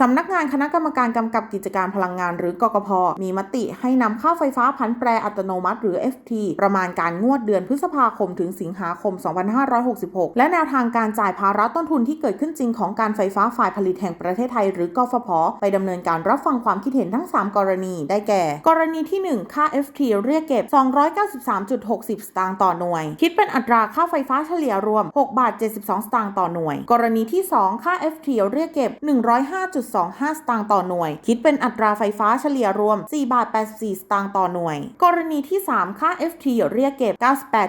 สำนักงานคณะกรรมการกำกับกิจการพลังงานหรือกกพ มีมติให้นำค่าไฟฟ้าผันแปรอัตโนมัติหรือ FT ประมาณการงวดเดือนพฤษภาคมถึงสิงหาคม 2566 และแนวทางการจ่ายภาระต้นทุนที่เกิดขึ้นจริงของการไฟฟ้าฝ่ายผลิตแห่งประเทศไทย หรือกฟผ ไปดำเนินการรับฟังความคิดเห็นทั้ง 3 กรณี ได้แก่ กรณีที่ 1 ค่า FT เรียกเก็บ 293.60 สตางค์ต่อหน่วย คิดเป็นอัตราค่าไฟฟ้าเฉลี่ยรวม 6 บาท 72 สตางค์ต่อหน่วย กรณีที่ 2 ค่า FT เรียกเก็บ 105. 0.25 สตางค์ต่อหน่วย คิดเป็นอัตราไฟฟ้าเฉลี่ยรวม 4 บาท 84 สตางค์ต่อหน่วย กรณีที่ 3 ค่า FT เรียกเก็บ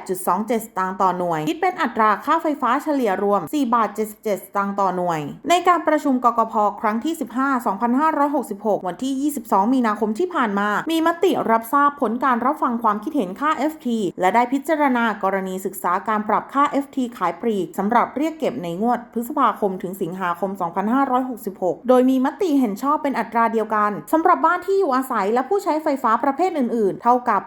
98.27 สตางค์ต่อหน่วย คิดเป็นอัตราค่าไฟฟ้าเฉลี่ยรวม 4 บาท 77 สตางค์ต่อหน่วย ในการประชุมกกพครั้งที่ 15 2566 วันที่ 22 มีนาคมที่ผ่านมา มีมติรับทราบผลการรับฟังความคิดเห็นค่า FT และได้พิจารณากรณีศึกษาการปรับค่า FT ขายปลีกสำหรับเรียกเก็บในงวดพฤษภาคมถึงสิงหาคม 2566 โดยมีมติเห็นชอบเป็นอัตราเดียวกันสำหรับบ้านที่อยู่อาศัยและผู้ใช้ไฟฟ้าประเภทอื่นๆ เท่ากับ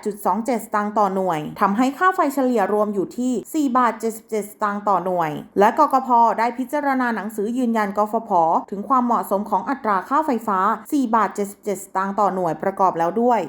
98.27 สตางค์ต่อหน่วยทำให้ค่าไฟเฉลี่ยรวมอยู่ที่ 4 บาท 77 สตางค์ต่อหน่วย และกกพได้พิจารณาหนังสือยืนยันกฟผถึงความเหมาะสมของอัตราค่าไฟฟ้า 4 บาท 77 สตางค์ต่อหน่วยประกอบแล้วด้วย